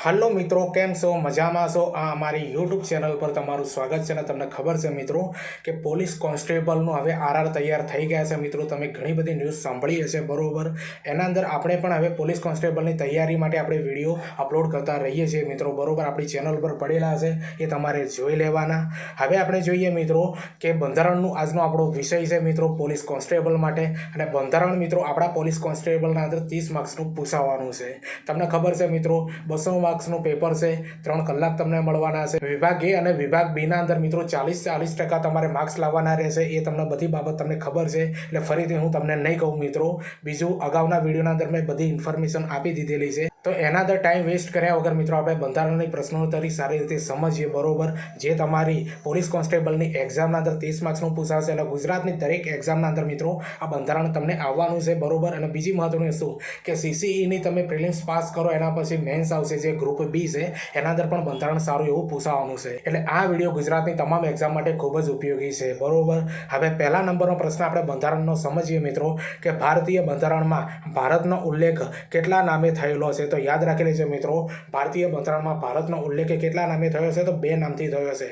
Hello મિત્રો, કેમ છો? મજામાં છો? આ અમારી યુટ્યુબ ચેનલ પર તમારું સ્વાગત છે અને તમને ખબર છે મિત્રો કે પોલીસ કોન્સ્ટેબલનું હવે આરઆર તૈયાર થઈ ગયા છે મિત્રો. તમે ઘણી બધી ન્યૂઝ સાંભળી હશે બરોબર? એના અંદર આપણે પણ હવે પોલીસ કોન્સ્ટેબલની તૈયારી માટે આપણે વીડિયો અપલોડ કરતા રહીએ છીએ મિત્રો, બરોબર? આપણી ચેનલ પર પડેલા હશે એ તમારે જોઈ લેવાના. હવે આપણે જોઈએ મિત્રો કે બંધારણનું આજનો આપણો વિષય છે મિત્રો પોલીસ કોન્સ્ટેબલ માટે. અને બંધારણ મિત્રો આપણા પોલીસ કોન્સ્ટેબલના અંદર ત્રીસ માર્ક્સનું પૂછાવાનું છે. તમને ખબર છે મિત્રો બસો માર્ક્સનું પેપર છે, ત્રણ કલાક તમને મળવાના છે. વિભાગ એ અને વિભાગ બીના અંદર મિત્રો ચાલીસ ચાલીસ ટકા તમારે માર્ક્સ લાવવાના રહેશે, એ તમને બધી બાબત તમને ખબર છે. એટલે ફરીથી હું તમને નહીં કહું મિત્રો, બીજું અગાઉના વિડીયોના અંદર મેં બધી ઇન્ફોર્મેશન આપી દીધેલી છે. તો એના અંદર ટાઈમ વેસ્ટ કર્યા વગર મિત્રો આપણે બંધારણની પ્રશ્નોત્તરી સારી રીતે સમજીએ, બરોબર? જે તમારી પોલીસ કોન્સ્ટેબલની એક્ઝામના અંદર ત્રીસ માર્ક્સનું પૂછાશે અને ગુજરાતની દરેક એક્ઝામના અંદર મિત્રો આ બંધારણ તમને આવવાનું છે, બરોબર? અને બીજી મહત્વની વસ્તુ કે સીસીઈની તમે પ્રિલિમ્સ પાસ કરો, એના પછી મેન્સ આવશે જે ગ્રુપ બી છે, એના અંદર પણ બંધારણ સારું એવું પૂછાવાનું છે. એટલે આ વીડિયો ગુજરાતની તમામ એક્ઝામ માટે ખૂબ જ ઉપયોગી છે, બરોબર? હવે પહેલા નંબરનો પ્રશ્ન આપણે બંધારણનો સમજીએ મિત્રો કે ભારતીય બંધારણમાં ભારતનો ઉલ્લેખ કેટલા નામે થયેલો છે? તો યાદ રાખી લેજો મિત્રો, ભારતીય બંધારણમાં ભારતનો ઉલ્લેખ કેટલા નામે થયો છે તો બે નામથી થયો છે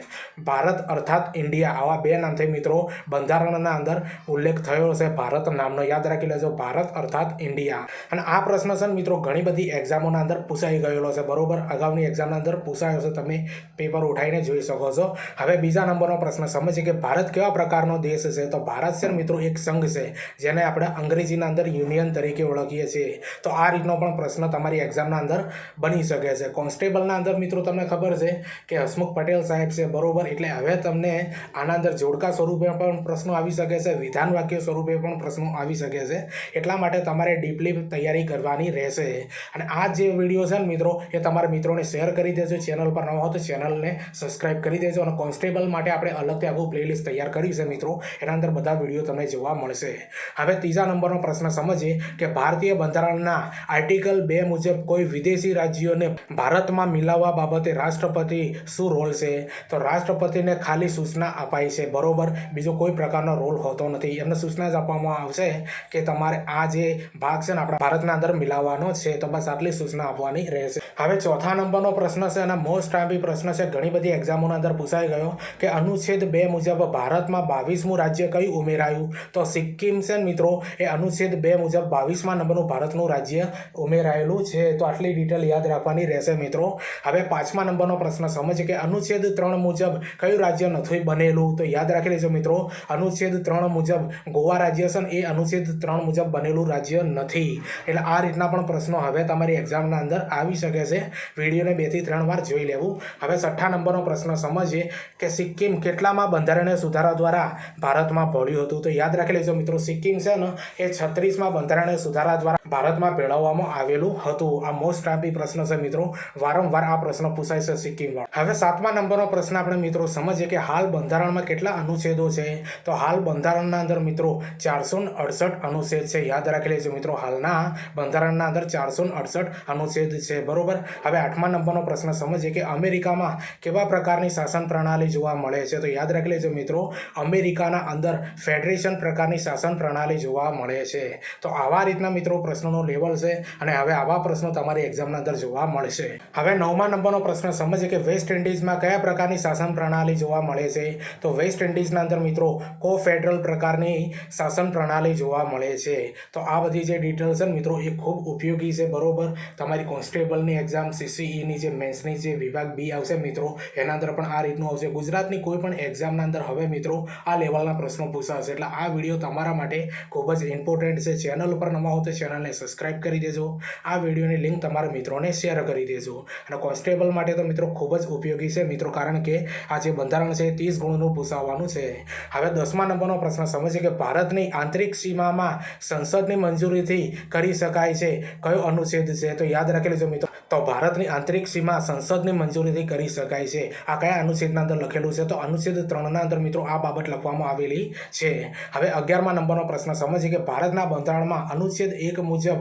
ભારત અર્થાત ઇન્ડિયા, આવા બે નામથી મિત્રો બંધારણના અંદર ઉલ્લેખ થયો છે ભારત નામનો. યાદ રાખી લેજો, ભારત અર્થાત ઇન્ડિયા. અને આ પ્રશ્ન છે મિત્રો, ઘણી બધી એક્ઝામોના અંદર પૂછાઈ ગયેલો છે, બરોબર? અગાઉની એક્ઝામના અંદર પૂછાયો છે, તમે પેપર ઉઠાવીને જોઈ શકો છો. હવે બીજા નંબરનો પ્રશ્ન, સમજીએ કે ભારત કેવા પ્રકારનો દેશ છે? તો ભારત છે મિત્રો, એક સંઘ છે, જેને આપણે અંગ્રેજીના અંદર યુનિયન તરીકે ઓળખીએ છીએ. તો આ રીતનો પણ પ્રશ્ન તમારી એક્ઝામના અંદર બની શકે છે. કોન્સ્ટેબલના અંદર મિત્રો તમને ખબર છે કે હસમુખ પટેલ સાહેબ છે, બરોબર? એટલે હવે તમને આના અંદર જોડકા સ્વરૂપે પણ પ્રશ્નો આવી શકે છે, વિધાન વાક્ય સ્વરૂપે પણ પ્રશ્નો આવી શકે છે. એટલા માટે તમારે ડીપલી તૈયારી કરવાની રહેશે. અને આ જે વીડિયો છે ને મિત્રો, એ તમારા મિત્રોને શેર કરી દેજો. ચેનલ પર ન હો તો ચેનલને સબસ્ક્રાઇબ કરી દેજો. અને કોન્સ્ટેબલ માટે આપણે અલગથી આખું પ્લેલિસ્ટ તૈયાર કરી છે મિત્રો. એના અંદર બધા વીડિયો તમને જોવા મળશે. હવે ત્રીજા નંબરનો પ્રશ્ન સમજીએ કે ભારતીય બંધારણના આર્ટિકલ બે મુજબ કોઈ વિદેશી રાજ્યોને ભારતમાં મિલાવવા બાબતે રાષ્ટ્રપતિ શું રોલ છે? તો રાષ્ટ્રપતિને ખાલી સૂચના અપાય છે, બરોબર? બીજો કોઈ પ્રકારનો રોલ હોતો નથી. એમને સૂચના જ આપવામાં આવશે કે તમારે આ જે ભાગ છે ને આપણા ભારતના અંદર મિલાવવાનો છે, તો બસ આટલી સૂચના આપવાની રહેશે. હવે ચોથા નંબરનો પ્રશ્ન છે અને મોસ્ટ ટાઈમ પ્રશ્ન છે. ઘણી બધી એક્ઝામોના અંદર પૂછાઈ ગયો કે અનુચ્છેદ બે મુજબ ભારતમાં બાવીસમું રાજ્ય કયું ઉમેરાયું? તો સિક્કિમ છે મિત્રો, એ અનુચ્છેદ બે મુજબ બાવીસમાં નંબરનું ભારતનું રાજ્ય ઉમેરાયેલું છે. તો આટલી ડિટેલ યાદ રાખવાની રહેશે મિત્રો. હવે પાંચમા નંબરનો પ્રશ્ન સમજ કે અનુચ્છેદ ત્રણ મુજબ કયું રાજ્ય નથી બનેલું? તો યાદ રાખી લેજો મિત્રો. અનુચ્છેદ ત્રણ મુજબ ગોવા રાજ્ય છે એ અનુચ્છેદ ત્રણ મુજબ બનેલું રાજ્ય નથી. એટલે આ રીતના પણ પ્રશ્નો હવે તમારી એક્ઝામના અંદર આવી શકે છે. વિડીયોને બેથી ત્રણ વાર જોઈ લેવું. હવે છઠ્ઠા નંબરનો પ્રશ્ન સમજીએ કે સિક્કિમ કેટલામાં બંધારણીય સુધારા દ્વારા ભારતમાં ભળ્યું હતું? તો યાદ રાખી લેજો મિત્રો, સિક્કિમ છે ને એ છત્રીસમાં બંધારણીય સુધારા દ્વારા ભારતમાં ભેળવવામાં આવેલું હતું. આ મોસ્ટ ટાઈપી પ્રશ્ન છે મિત્રો. વારંવાર આ પ્રશ્ન પૂછાય છે સિક્કિમ હવે સાતમા નંબરનો પ્રશ્ન આપણે મિત્રો સમજીએ કે હાલ બંધારણમાં કેટલા અનુચ્છેદો છે? તો હાલ બંધારણના અંદર મિત્રો ચારસો અડસઠ અનુચ્છેદ છે. યાદ રાખી લેજો મિત્રો, હાલના બંધારણના અંદર ચારસો અડસઠ અનુચ્છેદ છે. બરોબર? હવે આઠમા નંબરનો પ્રશ્ન સમજીએ કે અમેરિકામાં કેવા પ્રકારની શાસન પ્રણાલી જોવા મળે છે? તો યાદ રાખી લેજો મિત્રો, અમેરિકાના અંદર ફેડરેશન પ્રકારની શાસન પ્રણાલી જોવા મળે છે. તો આવા રીતના મિત્રો પ્રશ્નોનો લેવલ છે અને હવે આવા પ્રશ્નો તમારી એક્ઝામના અંદર જોવા મળશે. હવે નવમા નંબરનો પ્રશ્ન સમજીએ કે વેસ્ટ ઇન્ડિઝમાં કયા પ્રકારની શાસન પ્રણાલી જોવા મળે છે? તો વેસ્ટ ઇન્ડિઝના અંદર મિત્રો કો ફેડરલ પ્રકારની શાસન પ્રણાલી જોવા મળે છે. તો આ બધી જે ડિટેલ્સ છે મિત્રો એ ખૂબ ઉપયોગી છે, બરોબર? તમારી કોન્સ્ટેબલની એક્ઝામ સીસીઈની જે મેન્સની જે વિભાગ બી આવશે મિત્રો, એના અંદર પણ આ રીતનું આવશે. ગુજરાતની કોઈ પણ એક્ઝામના અંદર હવે મિત્રો આ લેવલના પ્રશ્નો પૂછાશે. એટલે આ વીડિયો તમારા માટે ખૂબ જ ઇમ્પોર્ટન્ટ છે. ચેનલ ઉપર નવા હો તો ચેનલને સબસ્ક્રાઇબ કરી દેજો. આ વિડીયોની લિંક તમારા મિત્રોને શેર કરી દેજો. અને કોન્સ્ટેબલ માટે તો મિત્રો ખૂબ જ ઉપયોગી છે મિત્રો, કારણ કે આ જે બંધારણ છે ત્રીસ ગુણનું પૂછાવવાનું છે. હવે દસમા નંબરનો પ્રશ્ન સમજીએ કે ભારતની આંતરિક સીમામાં સંસદની મંજૂરીથી કરી શકાય છે. કયો અનુચ્છેદ છે? તો યાદ રાખી લેજો મિત્રો. તો ભારતની આંતરિક સીમા સંસદની મંજૂરીથી કરી શકાય છે. આ કયા અનુચ્છેદના અંદર લખેલું છે? તો અનુચ્છેદ ત્રણના અંદર મિત્રો આ બાબત લખવામાં આવેલી છે. હવે અગિયારમા નંબરનો પ્રશ્ન સમજીએ કે ભારતના બંધારણમાં અનુચ્છેદ એક મુજબ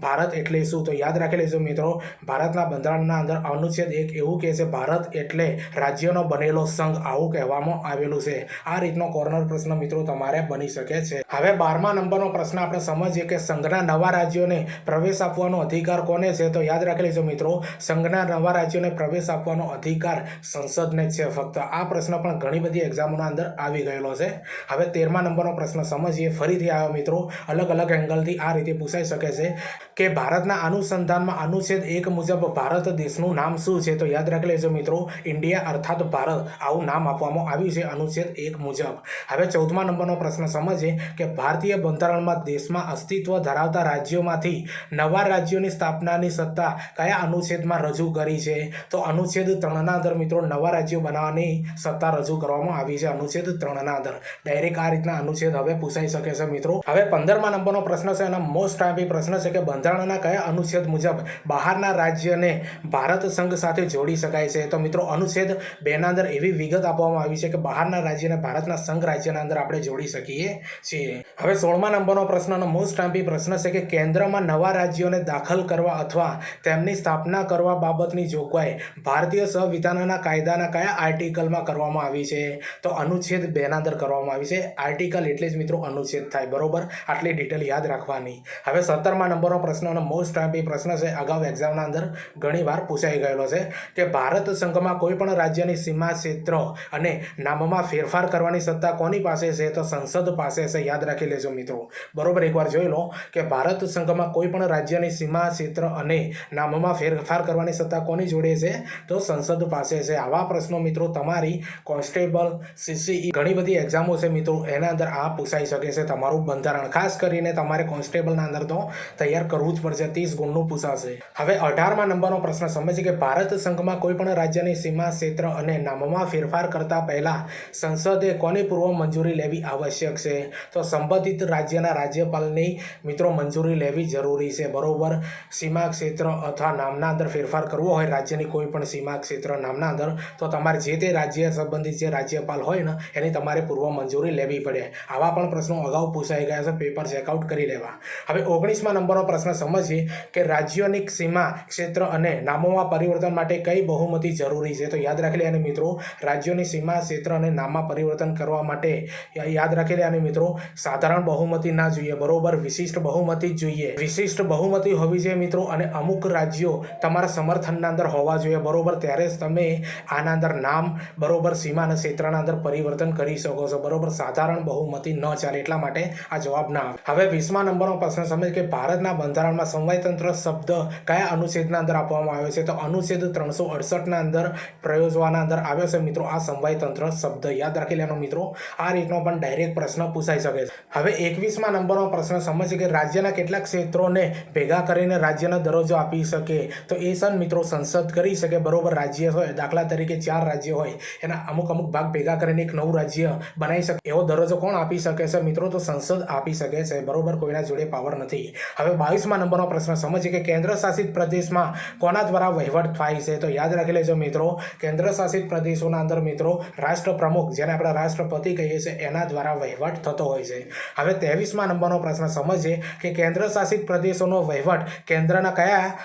ભારત એટલે શું? તો યાદ રાખી લેજો મિત્રો, ભારતના બંધારણના અંદર અનુચ્છેદ એક એવું કહે છે, ભારત એટલે રાજ્યનો બનેલો સંઘ આવું કહેવામાં આવેલું છે. આ રીતનો કોર્નર પ્રશ્ન મિત્રો તમારે બની શકે છે. હવે બારમા નંબરનો પ્રશ્ન આપણે સમજીએ કે સંઘના નવા રાજ્યોને પ્રવેશ આપવાનો અધિકાર કોને છે? તો યાદ રાખી લેજો મિત્રો, સંઘના નવા રાજ્યોને પ્રવેશ આપવાનો અધિકાર સંસદને છે. ફક્ત આ પ્રશ્ન પણ ઘણી બધી એક્ઝામોના અંદર આવી ગયેલો છે. હવે તેરમા નંબરનો પ્રશ્ન સમજીએ. ફરીથી આવ્યો મિત્રો, અલગ અલગ એંગલથી આ રીતે પૂછાઈ શકે છે કે ભારતના અનુસંધાનમાં અનુચ્છેદ એક મુજબ ભારત દેશનું નામ શું છે? તો યાદ રાખી લેજો મિત્રો, ઇન્ડિયા અર્થાત ભારત. આવું નામ આપવામાં આવ્યું છે, અનુચ્છેદ એક મુજબ. હવે ચૌદમા નંબરનો પ્રશ્ન સમજીએ કે ભારતીય બંધારણમાં દેશમાં અસ્તિત્વ ધરાવતા રાજ્યોમાંથી નવા રાજ્યોની સ્થાપનાની સત્તા કયા અનુચ્છેદમાં રજૂ કરી છે. તો અનુચ્છેદ ત્રણના અંદર મિત્રો નવા રાજ્યો બનાવવાની સત્તા રજૂ કરવામાં આવી છે અનુચ્છેદ ત્રણના અંદર. ડાયરેક્ટ આ રીતના અનુચ્છેદ હવે પૂછાઈ શકે છે મિત્રો. હવે પંદરમા નંબરનો પ્રશ્ન છે અને મોસ્ટ ટાઈપી પ્રશ્ન છે કે બંધારણના કયા અનુચ્છેદ મુજબ બહારના રાજ્યને ભારત સંઘ સાથે જોડી શકાય છે? તો મિત્રો અનુચ્છેદ બેના અંદર એવી વિગત આપવામાં આવી છે કે બહારના રાજ્યને ભારતના સંઘ રાજ્યના અંદર આપણે જોડી શકીએ છીએ. હવે સોળમા નંબરનો પ્રશ્નનો મોસ્ટ ટાઈપી પ્રશ્ન છે કે કેન્દ્રમાં નવા રાજ્યોને દાખલ કરવા અથવા તેમની સ્થાપના કરવા બાબતની જોગવાઈ ભારતીય સંવિધાનના કાયદાના કયા આર્ટિકલમાં કરવામાં આવી છે? તો અનુચ્છેદ બેનાદર કરવામાં આવી છે. આર્ટિકલ એટલે જ મિત્રો અનુચ્છેદ થાય, બરોબર? આટલી ડિટેલ યાદ રાખવાની. હવે સત્તરમા નંબરનો પ્રશ્નનો મોસ્ટ ટાઈપી પ્રશ્ન છે. અગાઉ એક્ઝામના અંદર ઘણીવાર પૂછાઈ ગયેલો છે કે ભારત સંઘમાં કોઈ પણ રાજ્યની સીમા ક્ષેત્ર અને નામમાં ફેરફાર કરવાની સત્તા કોની પાસે છે? તો સંસદ પાસે છે. યાદ રાખી લેજો મિત્રો. બરોબર? એકવાર જોઈ લો કે ભારત સંઘમાં કોઈ પણ રાજ્યની સીમા ક્ષેત્ર અને નામમાં ફેરફાર કરવાની સત્તા કોની જોડે છે? તો સંસદ પાસે છે. આવા પ્રશ્નો મિત્રો તમારી કોન્સ્ટેબલ, સીસીઈ ઘણી બધી એક્ઝામો છે મિત્રો. એના અંદર આ પૂછાઈ શકે છે. તમારું બંધારણ. ખાસ કરીને તમારે કોન્સ્ટેબલના અંદર તો તૈયાર કરવું જ પડશે. ત્રીસ ગુણનું પૂછાશે. હવે અઢારમાં નંબરનો પ્રશ્ન. સમજે કે ભારત સંઘમાં કોઈ પણ રાજ્યની સીમા, ક્ષેત્ર અને નામમાં ફેરફાર કરતા પહેલા સંસદે કોની પૂર્વ મંજૂરી લેવી આવશ્યક છે? તો સંબંધિત રાજ્યના રાજ્યપાલની મિત્રો મંજૂરી લેવી જરૂરી છે. બરોબર? સીમા, ક્ષેત્ર અથવા નામના અંદર ફેરફાર કરવો હોય રાજ્યની કોઈ પણ સીમા ક્ષેત્ર નામના અંદર, તો તમારે જે તે રાજ્ય સંબંધિત જે રાજ્યપાલ હોય ને, એની તમારે પૂર્વ મંજૂરી લેવી પડે. આવા પણ પ્રશ્નો અગાઉ પૂછાઈ ગયા છે, પેપર ચેકઆઉટ કરી લેવા. હવે ઓગણીસમાં નંબરનો પ્રશ્ન સમજીએ કે રાજ્યોની સીમા ક્ષેત્ર અને નામોમાં પરિવર્તન માટે કઈ બહુમતી જરૂરી છે? તો યાદ રાખી અને મિત્રો, રાજ્યોની સીમા ક્ષેત્ર અને નામમાં પરિવર્તન કરવા માટે યાદ રાખી અને મિત્રો, સાધારણ બહુમતી ના જોઈએ. બરોબર? વિશિષ્ટ બહુમતી જ જોઈએ. વિશિષ્ટ બહુમતી હોવી જોઈએ મિત્રો, અને અમુક રાજ્યો તમારા સમર્થનના અંદર હોવા જોઈએ. બરોબર? ત્યારે જ તમે આના અંદર નામ, બરોબર સીમા અને ક્ષેત્રના અંદર પરિવર્તન કરી શકો છો. બરોબર? સાધારણ બહુમતી ન ચાલે એટલા માટે આ જવાબ ના આવે. હવે વીસમા નંબરનો પ્રશ્ન સમજ કે ભારતના બંધારણમાં સંવાયતંત્ર શબ્દ કયા અનુચ્છેદના અંદર આપવામાં આવ્યો છે? તો અનુચ્છેદ ત્રણસો અડસઠના અંદર પ્રયોજવાના અંદર આવ્યો છે મિત્રો આ સંવાયતંત્ર શબ્દ. યાદ રાખી લેવાનો મિત્રો. આ રીતનો પણ ડાયરેક્ટ પ્રશ્ન પૂછાઈ શકે છે. હવે એકવીસમા નંબરનો પ્રશ્ન સમજ કે રાજ્યના કેટલાક ક્ષેત્રોને ભેગા કરીને રાજ્યનો દરજ્જો આપી શકે. તો એ સન મિત્રો સંસદ કરી શકે, બરોબર, રાજ્ય હોય, દાખલા તરીકે ચાર રાજ્ય હોય, એના અમુક અમુક ભાગ ભેગા કરીને એક નવું રાજ્ય બનાવી શકે. એવો દરજ્જો કોણ આપી શકે છે? મિત્રો, તો સંસદ આપી શકે છે, બરોબર, કોઈના જોડે પાવર નથી. હવે બાવીસમા નંબરનો પ્રશ્ન, સમજીએ કે કેન્દ્ર શાસિત પ્રદેશમાં કોના દ્વારા વહીવટ થાય છે? તો યાદ રાખી લેજો મિત્રો કેન્દ્ર શાસિત પ્રદેશોના અંદર મિત્રો રાષ્ટ્ર પ્રમુખ જેને આપણે રાષ્ટ્રપતિ કહીએ છીએ, એના દ્વારા વહીવટ થતો હોય છે. હવે ત્રેવીસમા નંબરનો પ્રશ્ન, સમજીએ કે કેન્દ્ર શાસિત પ્રદેશોનો વહીવટ કેન્દ્રના કયા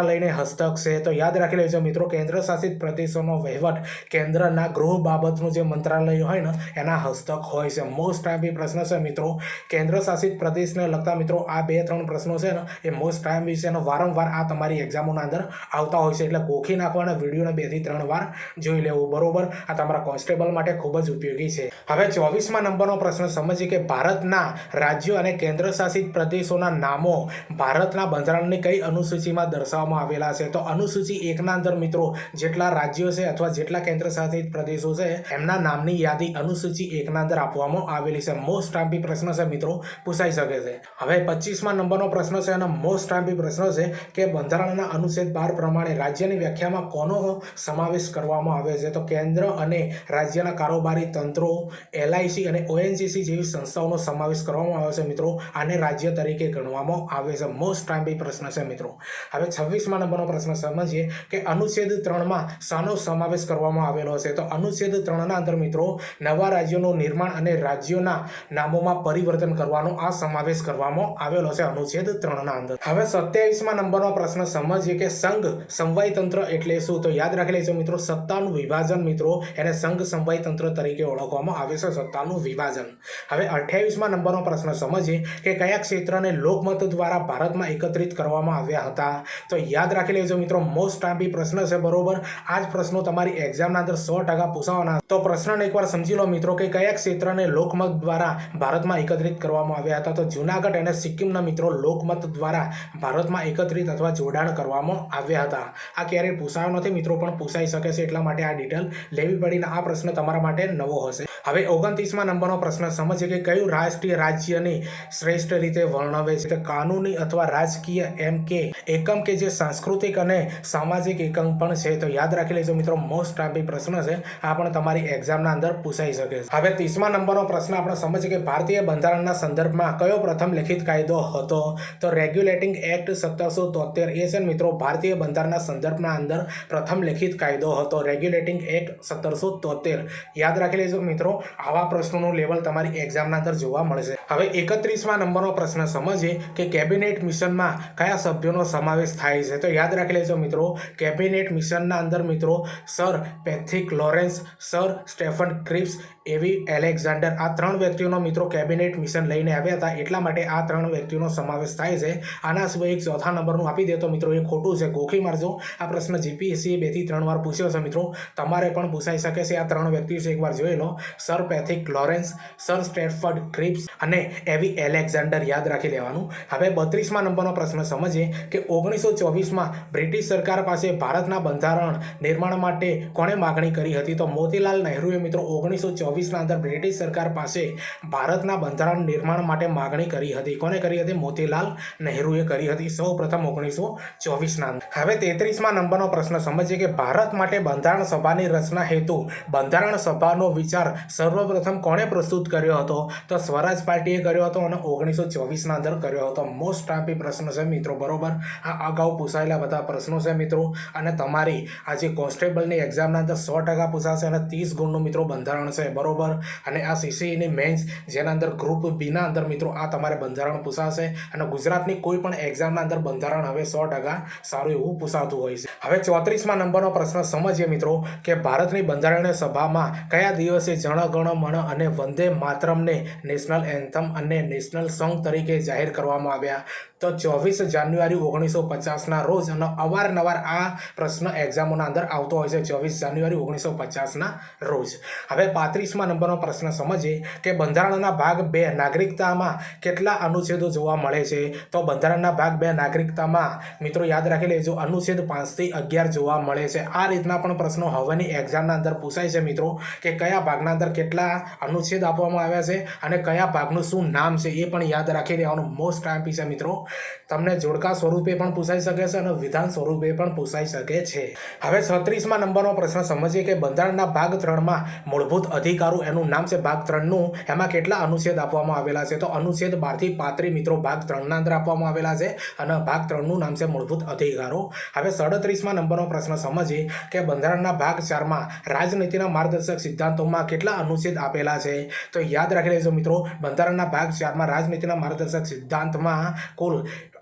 મંત્રાલયને હસ્તક છે. તો યાદ રાખી લેજો મિત્રો, કેન્દ્ર શાસિત પ્રદેશોનો વહીવટ કેન્દ્રના ગૃહ બાબતનું જે મંત્રાલય હોય ને, એના હસ્તક હોય છે. મોસ્ટ ટાઈમ પ્રશ્ન છે મિત્રો, કેન્દ્ર શાસિત પ્રદેશને લગતા મિત્રો આ બે ત્રણ પ્રશ્નો છે ને, એ મોસ્ટ ટાઈમ વિશેનો વારંવાર આ તમારી એક્ઝામોના અંદર આવતા હોય છે. એટલે ગોખી નાખવાના વિડીયોને બેથી ત્રણ વાર જોઈ લેવું બરોબર? આ તમારા કોન્સ્ટેબલ માટે ખૂબ જ ઉપયોગી છે. હવે ચોવીસમાં નંબરનો પ્રશ્ન, સમજીએ કે ભારતના રાજ્યો અને કેન્દ્ર શાસિત પ્રદેશોના નામો ભારતના બંધારણની કઈ અનુસૂચિમાં દર્શાવવામાં આવેલા છે. તો અનુસૂચિ એકના અંદર મિત્રો, જેટલા રાજ્યો છે અથવા જેટલા કેન્દ્ર શાસિત પ્રદેશો છે, એમના નામની યાદી અનુસૂચિ એકના અંદર આપવામાં આવેલી છે. મોસ્ટ ટાઈમ્પી પ્રશ્ન છે મિત્રો, પૂછાઈ શકે છે. હવે પચીસમાં નંબરનો પ્રશ્ન છે અને મોસ્ટ ટાઈમ્પી પ્રશ્ન છે કે બંધારણના અનુચ્છેદ બાર પ્રમાણે રાજ્યની વ્યાખ્યામાં કોનો સમાવેશ કરવામાં આવે છે? તો કેન્દ્ર અને રાજ્યના કારોબારી તંત્રો, એલઆઈસી અને ઓએનજીસી જેવી સંસ્થાઓનો સમાવેશ કરવામાં આવે છે મિત્રો. આને રાજ્ય તરીકે ગણવામાં આવે છે. મોસ્ટ ટાઈમ્પી પ્રશ્ન છે મિત્રો. હવે છવ્વીસમાં નંબરનો પ્રશ્ન સમજીએ કે અનુચ્છેદ ત્રણમાં શાનો સમાવેશ કરવામાં આવેલો છે. તો અનુચ્છેદ ત્રણના અંદર મિત્રો નવા રાજ્યોનું નિર્માણ અને રાજ્યોના નામોમાં પરિવર્તન કરવાનો આ સમાવેશ કરવામાં આવેલો છે અનુચ્છેદ ત્રણના અંદર. હવે સત્યાવીસમાં નંબરનો પ્રશ્ન સમજીએ કે સંઘ સમવાય તંત્ર એટલે શું? તો યાદ રાખી લેજો મિત્રો, સત્તાનું વિભાજન મિત્રો, એને સંઘ સમવાય તંત્ર તરીકે ઓળખવામાં આવે છે, સત્તાનું વિભાજન. હવે અઠ્યાવીસમાં નંબરનો પ્રશ્ન સમજીએ કે કયા ક્ષેત્રને લોકમત દ્વારા ભારતમાં એકત્રિત કરવામાં આવ્યા હતા? તો યાદ રાખી લેજો મિત્રો મોસ્ટ ટાઈમ પ્રશ્ન છે, બરોબર? આ જ પ્રશ્નો તમારી એક્ઝામના અંદર સો ટકા પૂછાવાના તો પ્રશ્નને એકવાર સમજી લો મિત્રો, કે કયા ક્ષેત્રને લોકમત દ્વારા ભારતમાં એકત્રિત કરવામાં આવ્યા હતા? તો જુનાગઢ અને સિક્કિમના મિત્રો લોકમત દ્વારા ભારતમાં એકત્રિત અથવા જોડાણ કરવામાં આવ્યા હતા. આ ક્યારેય પૂછાયો નથી મિત્રો, પણ પૂછાઈ શકે છે, એટલા માટે આ ડિટેલ લેવી પડીને આ પ્રશ્ન તમારા માટે નવો હશે. હવે ઓગણત્રીસમાં નંબરનો પ્રશ્ન સમજીએ કે કયું રાષ્ટ્રીય રાજ્યની શ્રેષ્ઠ રીતે વર્ણવે છે? કાનૂની અથવા રાજકીય એમ કે, એકમ કે જે સાંસ્કૃતિક અને સામાજિક એકમ પણ છે. તો યાદ રાખી લેજો મિત્રો મોસ્ટ ટાઈપી પ્રશ્ન છે, આ પણ તમારી એક્ઝામના અંદર પૂછાઈ શકે છે. હવે ત્રીસમા નંબરનો પ્રશ્ન આપણે સમજીએ કે ભારતીય બંધારણના સંદર્ભમાં કયો પ્રથમ લેખિત કાયદો હતો? તો રેગ્યુલેટિંગ એક્ટ સત્તરસો તોતેર એ છે મિત્રો, ભારતીય બંધારણના સંદર્ભના અંદર પ્રથમ લેખિત કાયદો હતો. રેગ્યુલેટિંગ એક્ટ સત્તરસો તોતેર યાદ રાખી લેજો મિત્રો, આવા પ્રશ્નોનું લેવલ તમારી એક્ઝામના અંદર જોવા મળશે. હવે એકત્રીસમાં નંબરનો પ્રશ્ન સમજીએ કે કેબિનેટ મિશનમાં કયા સભ્યોનો સમાવેશ થાય છે? તો યાદ રાખી લેજો મિત્રો, કેબિનેટ મિશનના અંદર મિત્રો, sir Pethick Lawrence, sir Stephen Cripps A V Alexander, આ ત્રણ વ્યક્તિઓનો મિત્રો કેબિનેટ મિશન લઈને આવ્યા હતા. એટલા માટે આ ત્રણ વ્યક્તિઓનો સમાવેશ થાય છે. આના સિવાય એક ચોથા નંબરનું આપી દે તો મિત્રો એ ખોટું છે. ગોખી મારજો. આ પ્રશ્ન જીપીએસસીએ બેથી ત્રણ વાર પૂછ્યો છે મિત્રો. તમારે પણ પૂછાઈ શકે છે. આ ત્રણ વ્યક્તિઓ છે, એકવાર જોઈ લો. Sir Pethick Lawrence, sir Stafford Cripps અને એવી એલેક્ઝાન્ડર યાદ રાખી લેવાનું. હવે બત્રીસમાં નંબરનો પ્રશ્ન સમજીએ કે ઓગણીસો ચોવીસમાં બ્રિટિશ સરકાર પાસે ભારતના બંધારણ નિર્માણ માટે કોણે માગણી કરી હતી? તો મોતીલાલ નહેરુએ મિત્રો ઓગણીસો ચોવીસના અંદર બ્રિટિશ સરકાર પાસે ભારતના બંધારણ નિર્માણ માટે માગણી કરી હતી. કોને કરી હતી? મોતીલાલ નહેરુએ કરી હતી. સૌ પ્રથમ ઓગણીસો ચોવીસના અંદર. હવે તેત્રીસમાં નંબરનો પ્રશ્ન. સમજીએ કે ભારત માટે બંધારણ સભાની રચના હેતુ, બંધારણ સભાનો વિચાર સર્વપ્રથમ કોણે પ્રસ્તુત કર્યો હતો? તો સ્વરાજ પાર્ટીએ કર્યો હતો અને ઓગણીસો ચોવીસના અંદર કર્યો હતો. મોસ્ટ આપી પ્રશ્ન છે મિત્રો. બરોબર? આ અગાઉ પૂછાયેલા બધા પ્રશ્નો છે મિત્રો. અને તમારી આજે કોન્સ્ટેબલની એક્ઝામના અંદર સો ટકા પૂછાશે અને ત્રીસ ગુણનું મિત્રો બંધારણ છે. બરોબર? અને આ સીસીઈની મેન્સ જેના અંદર ગ્રુપ બીના અંદર મિત્રો આ તમારે બંધારણ પૂછાશે. અને ગુજરાતની કોઈ પણ એક્ઝામના અંદર બંધારણ હવે સો ટકા સારું એવું પૂછાતું હોય છે. હવે ચોત્રીસમાં નંબરનો પ્રશ્ન સમજીએ મિત્રો કે ભારતની બંધારણીય સભામાં કયા દિવસે જણ ગણ મણ અને વંદે માતરમને નેશનલ એન્થમ અને નેશનલ સોંગ તરીકે જાહેર કરવામાં આવ્યા? તો ચોવીસ જાન્યુઆરી ઓગણીસો પચાસના રોજ અને અવારનવાર આ પ્રશ્ન એક્ઝામોના અંદર આવતો હોય છે ચોવીસ જાન્યુઆરી ઓગણીસો પચાસના રોજ. હવે પાંત્રીસમાં નંબરનો પ્રશ્ન સમજીએ કે બંધારણના ભાગ બે નાગરિકતામાં કેટલા અનુચ્છેદો જોવા મળે છે? તો બંધારણના ભાગ બે નાગરિકતામાં, મિત્રો યાદ રાખી લેજો, અનુચ્છેદ પાંચથી અગિયાર જોવા મળે છે. આ રીતના પણ પ્રશ્નો હવેની એક્ઝામના અંદર પૂછાય છે, મિત્રો, કે કયા ભાગના અંદર કેટલા અનુચ્છેદ આપવામાં આવ્યા છે અને કયા ભાગનું શું નામ છે એ પણ યાદ રાખી લેવાનું મોસ્ટ ટાઈમ છે, મિત્રો. તમને જોડકા સ્વરૂપે પણ પૂછાઈ શકે છે અને વિધાન સ્વરૂપે પણ પૂછાઈ શકે છે. હવે છત્રીસમાં નંબરનો પ્રશ્ન સમજીએ કે બંધારણના ભાગ ત્રણમાં મૂળભૂત અધિકારો એનું નામ છે ભાગ ત્રણનું. એમાં કેટલા અનુચ્છેદ આપવામાં આવેલા છે? તો અનુચ્છેદ બારથી પાત્રી મિત્રો ભાગ ત્રણના અંદર આપવામાં આવેલા છે અને ભાગ ત્રણનું નામ છે મૂળભૂત અધિકારો. હવે સડત્રીસમાં નંબરનો પ્રશ્ન સમજીએ કે બંધારણના ભાગ ચારમાં રાજનીતિના માર્ગદર્શક સિદ્ધાંતોમાં કેટલા અનુચ્છેદ આપેલા છે? તો યાદ રાખી લેજો મિત્રો, બંધારણના ભાગ ચારમાં રાજનીતિના માર્ગદર્શક સિદ્ધાંતમાં કુલ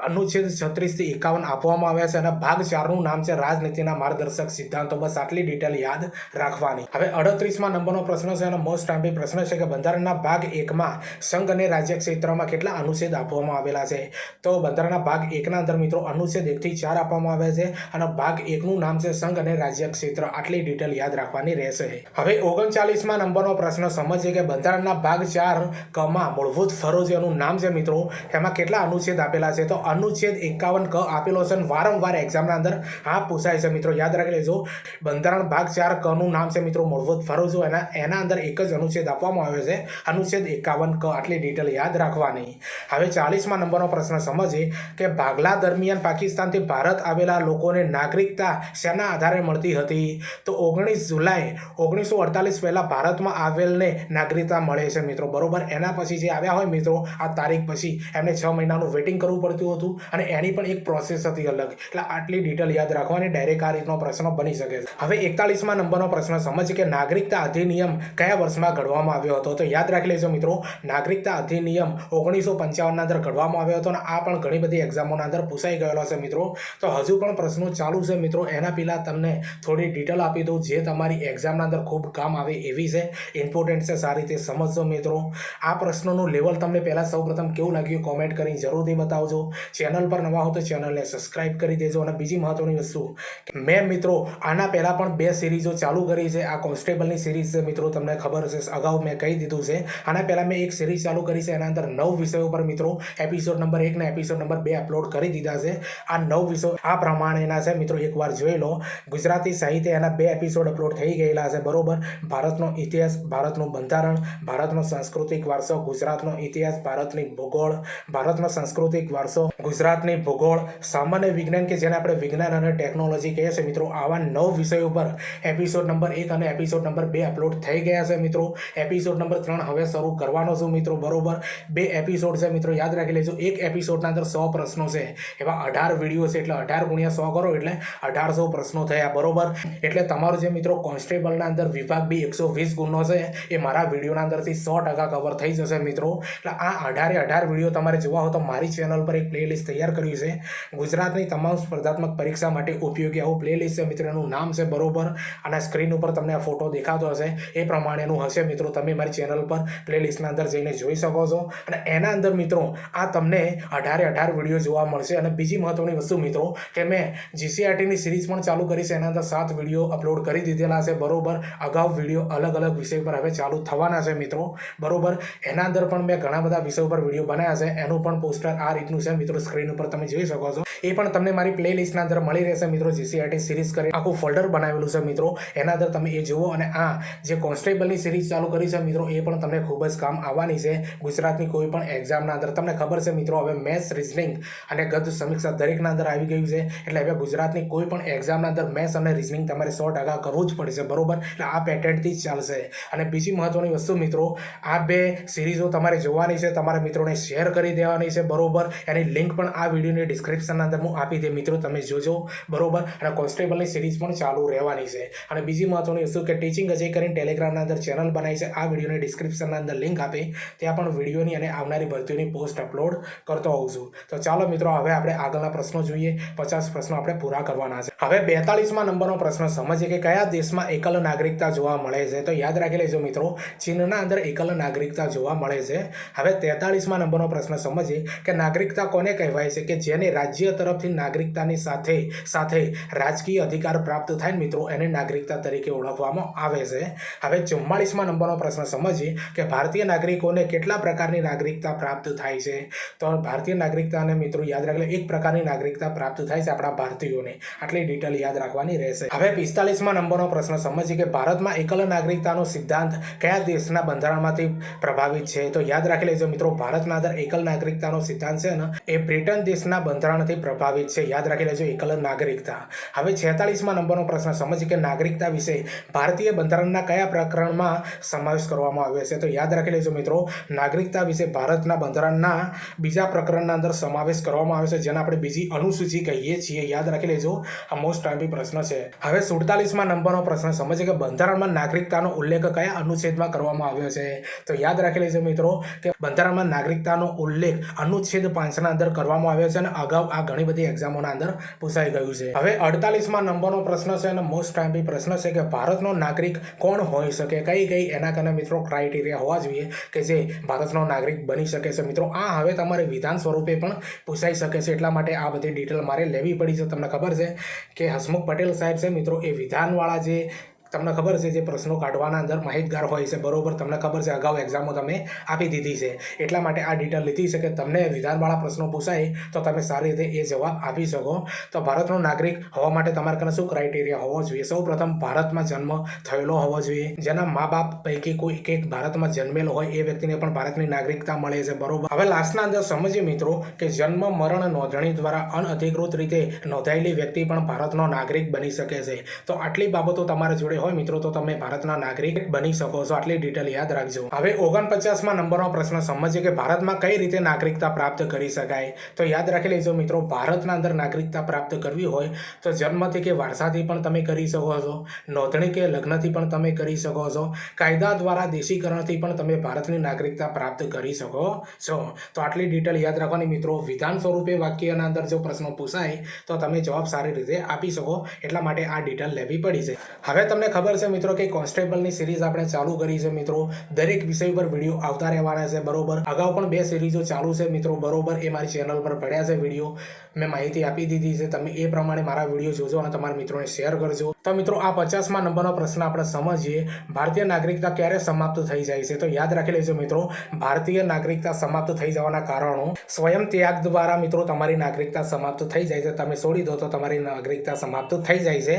અનુચ્છેદ છત્રીસથી એકાવન આપવામાં આવ્યા છે અને ભાગ ચારનું નામ છે રાજનીતિના માર્ગદર્શક સિદ્ધાંતો. બસ આટલી ડિટેલ યાદ રાખવાની. હવે અડત્રીસમાં નંબરનો પ્રશ્ન છે અને મોસ્ટ ટાઈમ પ્રશ્ન છે કે બંધારણના ભાગ એકમાં સંઘ અને રાજ્ય ક્ષેત્રમાં કેટલા અનુચ્છેદ આપવામાં આવેલા છે? તો બંધારણના ભાગ એકના અંદર મિત્રો અનુચ્છેદ એકથી ચાર આપવામાં આવ્યા છે અને ભાગ એકનું નામ છે સંઘ અને રાજ્ય ક્ષેત્ર. આટલી ડિટેલ યાદ રાખવાની રહેશે. હવે ઓગણચાલીસમાં નંબરનો પ્રશ્ન સમજીએ કે બંધારણના ભાગ ચાર કમાં મૂળભૂત ફરજોનું નામ છે મિત્રો. એમાં કેટલા અનુચ્છેદ આપેલા છે? તો અનુચ્છેદ એકાવન ક આપેલો છે વારંવાર એક્ઝામના અંદર આ પૂછાય છે. મિત્રો, યાદ રાખી લેજો. બંધારણ ભાગ ચાર કનું નામ છે મિત્રો, મૂળભૂત ફરજો એના એના અંદર એક જ અનુચ્છેદ આપવામાં આવ્યો છે. અનુચ્છેદ એકાવન ક, આટલી ડિટેલ યાદ રાખવાની. હવે ચાલીસમાં નંબરનો પ્રશ્ન સમજીએ કે ભાગલા દરમિયાન પાકિસ્તાનથી ભારત આવેલા લોકોને નાગરિકતા શેના આધારે મળતી હતી? તો ઓગણીસ જુલાઈ, ઓગણીસો અડતાલીસ પહેલાં ભારતમાં આવેલને નાગરિકતા મળે છે, મિત્રો. બરોબર? એના પછી જે આવ્યા હોય મિત્રો, આ તારીખ પછી એમને છ મહિનાનું વેટિંગ કરવું પડતું હતું. અને એની પણ એક પ્રોસેસ હતી અલગ. એટલે આટલી ડિટેલ યાદ રાખવાની ડાયરેક્ટ આ રીતનો પ્રશ્ન બની શકે છે. હવે એકતાલીસમાં નંબરનો પ્રશ્ન, સમજ કે નાગરિકતા અધિનિયમ કયા વર્ષમાં ઘડવામાં આવ્યો હતો? તો યાદ રાખી લેજો મિત્રો, નાગરિકતા અધિનિયમ ઓગણીસો પંચાવનના અંદર ઘડવામાં આવ્યો હતો અને આ પણ ઘણી બધી એક્ઝામોના અંદર પૂછાઈ ગયેલો છે મિત્રો. તો હજુ પણ પ્રશ્નો ચાલુ છે મિત્રો. એના પહેલાં તમને થોડી ડિટેલ આપી દઉં જે તમારી એક્ઝામના અંદર ખૂબ કામ આવે એવી છે. ઇમ્પોર્ટન્ટ છે, સારી રીતે સમજજો મિત્રો. આ પ્રશ્નોનું લેવલ તમને પહેલાં સૌપ્રથમ કેવું લાગ્યું? કોમેન્ટ કરીને જરૂરથી બતાવજો. ચેનલ પર નવા હો તો ચેનલને સબસ્ક્રાઇબ કરી દેજો અને બીજી મહત્વની વસ્તુ મેં મિત્રો, આના પહેલાં પણ બે સિરીઝો ચાલુ કરી છે. આ કોન્સ્ટેબલની સિરીઝ મિત્રો, તમને ખબર હશે, અગાઉ મેં કહી દીધું છે. આના પહેલાં મેં એક સિરીઝ ચાલુ કરી છે, એના અંદર નવ વિષયો પર મિત્રો, એપિસોડ નંબર એક ને એપિસોડ નંબર બે અપલોડ કરી દીધા છે. આ નવ વિષયો આ પ્રમાણેના છે મિત્રો, એકવાર જોઈ લો. ગુજરાતી સાહિત્ય એના બે એપિસોડ અપલોડ થઈ ગયેલા છે, બરોબર? ભારતનો ઇતિહાસ, ભારતનું બંધારણ, ભારતનો સાંસ્કૃતિક વારસો, ગુજરાતનો ઇતિહાસ, ભારતની ભૂગોળ, ભારતનો સાંસ્કૃતિક વારસો. ગુજરાતની ભૂગોળ, સામાન્ય વિજ્ઞાન કે જેને આપણે વિજ્ઞાન અને ટેકનોલોજી કહીએ છીએ, મિત્રો, આવા નવ વિષયો પર એપિસોડ નંબર એક અને એપિસોડ નંબર બે અપલોડ થઈ ગયા છે, મિત્રો. એપિસોડ નંબર ત્રણ હવે શરૂ કરવાનો છું, મિત્રો, બરોબર? બે એપિસોડ છે, મિત્રો, યાદ રાખી લેજો. એક એપિસોડના અંદર સો પ્રશ્નો છે. એવા અઢાર વીડિયો છે, એટલે અઢાર ગુણ્યા સો કરો, એટલે અઢારસો પ્રશ્નો થયા, બરોબર? એટલે તમારું જે, મિત્રો કોન્સ્ટેબલના અંદર વિભાગ બી એકસો વીસ ગુણનો છે, એ મારા વિડીયોના અંદરથી સો ટકા કવર થઈ જશે, મિત્રો. એટલે આ અઢારે અઢાર વીડિયો તમારે જોવા હોય તો મારી ચેનલ પર એક પ્લેલિસ્ટ તૈયાર કર્યું છે. ગુજરાતની તમામ સ્પર્ધાત્મક પરીક્ષા માટે ઉપયોગી આવું પ્લેલિસ્ટ છે મિત્રો એનું નામ છે બરોબર. અને સ્ક્રીન ઉપર તમને આ ફોટો દેખાતો હશે. એ પ્રમાણેનું હશે મિત્રો. તમે મારી ચેનલ પર પ્લેલિસ્ટના અંદર જઈને જોઈ શકો છો. અને એના અંદર મિત્રો આ તમને અઢારે અઢાર વીડિયો જોવા મળશે. અને બીજી મહત્વની વસ્તુ મિત્રો કે મેં જીસીઆરટીની સિરીઝ પણ ચાલુ કરી છે. એના અંદર સાત વીડિયો અપલોડ કરી દીધેલા છે. બરોબર. અગાઉ વીડિયો અલગ અલગ વિષય પર હવે ચાલુ થવાના છે મિત્રો. બરોબર. એના અંદર પણ મેં ઘણા બધા વિષયો પર વીડિયો બનાવ્યા છે. એનું પણ પોસ્ટર આ રીતનું છે મિત્રો. સ્ક્રીન ઉપર તમે જોઈ શકો છો એ પણ તમને મારી પ્લે લિસ્ટના અંદર મળી રહેશે મિત્રો જીસીઆરટી સિરીઝ કરી આખું ફોલ્ડર બનાવેલું છે મિત્રો. એના અંદર તમે એ જુઓ અને આ જે કોન્સ્ટેબલની સિરીઝ ચાલુ કરી છે મિત્રો, એ પણ તમને ખૂબ જ કામ આવવાની છે. ગુજરાતની કોઈ પણ એક્ઝામના અંદર. તમને ખબર છે મિત્રો, હવે મેથ્સ રિઝનિંગ અને ગત સમીક્ષા દરેકના અંદર આવી ગયું છે. એટલે હવે ગુજરાતની કોઈ પણ એક્ઝામના અંદર મેથ્સ અને રિઝનિંગ તમારે સો ટકા કરવું જ પડશે, બરોબર? એટલે આ પેટર્નથી જ ચાલશે. અને બીજી મહત્વની વસ્તુ મિત્રો, આ બે સિરીઝો તમારે જોવાની છે. તમારા મિત્રોને શેર કરી દેવાની છે, બરોબર? એની લિંક પણ આ વિડીયોની ડિસ્ક્રિપ્શનના અંદર આપી દે. મિત્રો, તમે જોજો. બરોબર? અને કોન્સ્ટેબલની સિરીઝ પણ ચાલુ રહેવાની છે. અને બીજી મહત્વની વસ્તુ કે ટીચિંગ અજય કરીને ટેલિગ્રામના અંદર ચેનલ બનાવી છે. આ વિડીયોની ડિસ્ક્રિપ્શનના અંદર લિંક આપી. ત્યાં પણ વિડીયોની અને આવનારી ભરતીઓની પોસ્ટ અપલોડ કરતો હોઉં છું. તો ચાલો, મિત્રો, હવે આપણે આગળના પ્રશ્નો જોઈએ. પચાસ પ્રશ્નો આપણે પૂરા કરવાના છે. હવે બેતાળીસમાં નંબરનો પ્રશ્ન સમજીએ કે કયા દેશમાં એકલ નાગરિકતા જોવા મળે છે? તો યાદ રાખી લેજો, મિત્રો. ચીનના અંદર એકલ નાગરિકતા જોવા મળે છે. હવે તેતાળીસમાં નંબરનો પ્રશ્ન સમજીએ કે નાગરિકતા કોને કહેવાય છે? કે જેને રાજ્ય તરફથી નાગરિકતાની સાથે સાથે રાજકીય અધિકાર પ્રાપ્ત થાય મિત્રો, એને નાગરિકતા તરીકે ઓળખવામાં આવે છે. હવે ચુમ્માળીસમાં નંબરનો પ્રશ્ન સમજીએ કે ભારતીય નાગરિકોને કેટલા પ્રકારની નાગરિકતા પ્રાપ્ત થાય છે? તો ભારતીય નાગરિકતાને મિત્રો યાદ રાખી એક પ્રકારની નાગરિકતા પ્રાપ્ત થાય છે આપણા ભારતીયોને. આટલી ડિટેલ યાદ રાખવાની રહેશે. હવે પિસ્તાલીસમાં નંબરનો પ્રશ્ન સમજીએ કે ભારતમાં એકલ નાગરિકતાનો સિદ્ધાંત કયા દેશના બંધારણમાંથી પ્રભાવિત છે? તો યાદ રાખી લેજો મિત્રો, ભારતના અંદર એકલ નાગરિકતાનો સિદ્ધાંત છે ને, એ બ્રિટન દેશના બંધારણથી પ્રભાવિત છે. યાદ રાખી લેજો, એકલ નાગરિકતા. હવે છેતાળીસમાં નંબરનો પ્રશ્ન, સમજી કે નાગરિકતા વિશે ભારતીય બંધારણના કયા પ્રકરણમાં સમાવેશ કરવામાં આવ્યો છે? તો યાદ રાખી લેજો મિત્રો, નાગરિકતા વિશે ભારતના બંધારણના બીજા પ્રકરણના અંદર સમાવેશ કરવામાં આવે છે, જેને આપણે બીજી અનુસૂચિ કહીએ છીએ. યાદ રાખી લેજો, આ મોસ્ટ ટાઈમથી પ્રશ્ન છે. હવે સુડતાલીસમાં નંબરનો પ્રશ્ન, સમજે કે બંધારણમાં નાગરિકતાનો ઉલ્લેખ કયા અનુચ્છેદમાં કરવામાં આવ્યો છે? તો યાદ રાખી લેજો મિત્રો, કે બંધારણમાં નાગરિકતાનો ઉલ્લેખ અનુચ્છેદ પાંચના અંદર કરવામાં આવ્યો છે અને અગાઉ આ ઘણી બધી એક્ઝામોના અંદર પૂછાઈ ગયું છે. હવે અડતાલીસમાં નંબરનો પ્રશ્ન છે અને મોસ્ટ ટાઈમ પ્રશ્ન છે કે ભારતનો નાગરિક કોણ હોઈ શકે? કઈ કઈ એના કારણે મિત્રો ક્રાઇટેરિયા હોવા જોઈએ કે જે ભારતનો નાગરિક બની શકે છે? મિત્રો, આ હવે તમારે વિધાન સ્વરૂપે પણ પૂછાઈ શકે છે. એટલા માટે આ બધી ડિટેલ મારે લેવી પડી છે. તમને ખબર છે કે હસમુખ પટેલ સાહેબ છે, મિત્રો, એ વિધાનવાળા જે તમને ખબર છે જે પ્રશ્નો કાઢવાના અંદર માહિતગાર હોય છે, બરાબર? તમને ખબર છે, અગાઉ એક્ઝામો તમે આપી દીધી છે. એટલા માટે આ ડિટેલ લીધી છે કે તમને વિધાનવાળા પ્રશ્નો પૂછાય તો તમે સારી રીતે એ જવાબ આપી શકો. તો ભારતનો નાગરિક હોવા માટે તમારે કને શું ક્રાઇટેરિયા હોવો જોઈએ? સૌ પ્રથમ ભારતમાં જન્મ થયેલો હોવો જોઈએ. જેના મા બાપ પૈકી કોઈ એક ભારતમાં જન્મેલો હોય એ વ્યક્તિને પણ ભારતની નાગરિકતા મળે છે, બરોબર? હવે લાસ્ટના અંદર સમજીએ મિત્રો કે જન્મ, મરણ નોંધણી દ્વારા અનઅધિકૃત રીતે નોંધાયેલી વ્યક્તિ પણ ભારતનો નાગરિક બની શકે છે. તો આટલી બાબતો તમારા જોડે હોય મિત્રો, તો તમે ભારતના નાગરિક બની શકો છો. આટલી ડિટેલ યાદ રાખજો. હવે ઓગણપચાસમાં નંબરનો પ્રશ્ન સમજીએ કે ભારતમાં કઈ રીતે નાગરિકતા પ્રાપ્ત કરી શકાય. તો યાદ રાખી લેજો મિત્રો, ભારતના અંદર નાગરિકતા પ્રાપ્ત કરવી હોય, તો જન્મથી કે વારસાથી પણ તમે કરી શકો છો. નોંધણી કે લગ્નથી પણ તમે કરી શકો છો. કાયદા દ્વારા દેશીકરણથી પણ તમે ભારતની નાગરિકતા પ્રાપ્ત કરી શકો છો. તો આટલી ડિટેલ યાદ રાખવાની મિત્રો, વિધાન સ્વરૂપે વાક્યના અંદર જો પ્રશ્નો પૂછાય, તો તમે જવાબ સારી રીતે આપી શકો. એટલા માટે આ ડિટેલ લેવી પડી છે. હવે તમને તમને ખબર છે મિત્રો કે કોન્સ્ટેબલની સિરીઝ આપણે ચાલુ કરી છે મિત્રો. દરેક વિષય પર વીડિયો આવતા રહેવાના છે, બરોબર? અગાઉ પણ બે સિરીઝો ચાલુ છે મિત્રો, બરોબર? એ મારી ચેનલ પર પડ્યા છે વીડિયો. મેં માહિતી આપી દીધી છે. તમે એ પ્રમાણે મારા વીડિયો જોજો અને તમારા મિત્રોને શેર કરજો. તો મિત્રો, આ પચાસમાં નંબરનો પ્રશ્ન આપણે સમજીએ. ભારતીય નાગરિકતા ક્યારે સમાપ્ત થઈ જાય છે? તો યાદ રાખી લેજો મિત્રો, ભારતીય નાગરિકતા સમાપ્ત થઈ જવાના કારણો. સ્વયં ત્યાગ દ્વારા મિત્રો, તમારી નાગરિકતા સમાપ્ત થઈ જાય છે. તમે છોડી દો તો તમારી નાગરિકતા સમાપ્ત થઈ જાય છે.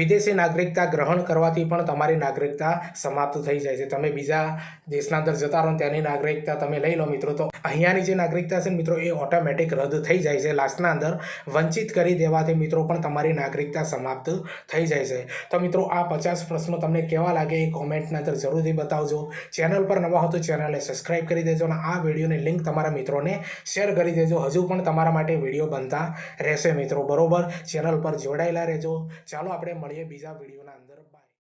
વિદેશી નાગરિકતા ગ્રહણ કરવાથી પણ તમારી નાગરિકતા સમાપ્ત થઈ જાય છે. તમે બીજા દેશના અંદર જતા રહો ત્યાંની નાગરિકતા તમે લઈ લો મિત્રો. તો અહીંયાની જે નાગરિકતા છે મિત્રો, એ ઓટોમેટિક રદ થઈ જાય છે. લાસ્ટના અંદર વંચિત કરી દેવાથી મિત્રો પણ તમારી નાગરિકતા સમાપ્ત થઈ જાય છે. તો મિત્રો, આ પચાસ પ્રશ્નો તમને કેવા લાગે એ કોમેન્ટના અંદર જરૂરથી બતાવજો. ચેનલ પર નવા હો તો ચેનલને સબસ્ક્રાઇબ કરી દેજો અને આ વિડીયોની લિંક તમારા મિત્રોને શેર કરી દેજો. હજુ પણ તમારા માટે વીડિયો બનતા રહેશે મિત્રો, બરોબર? ચેનલ પર જોડાયેલા રહેજો. ચાલો, આપણે મળીએ બીજા વિડીયોના અંદર.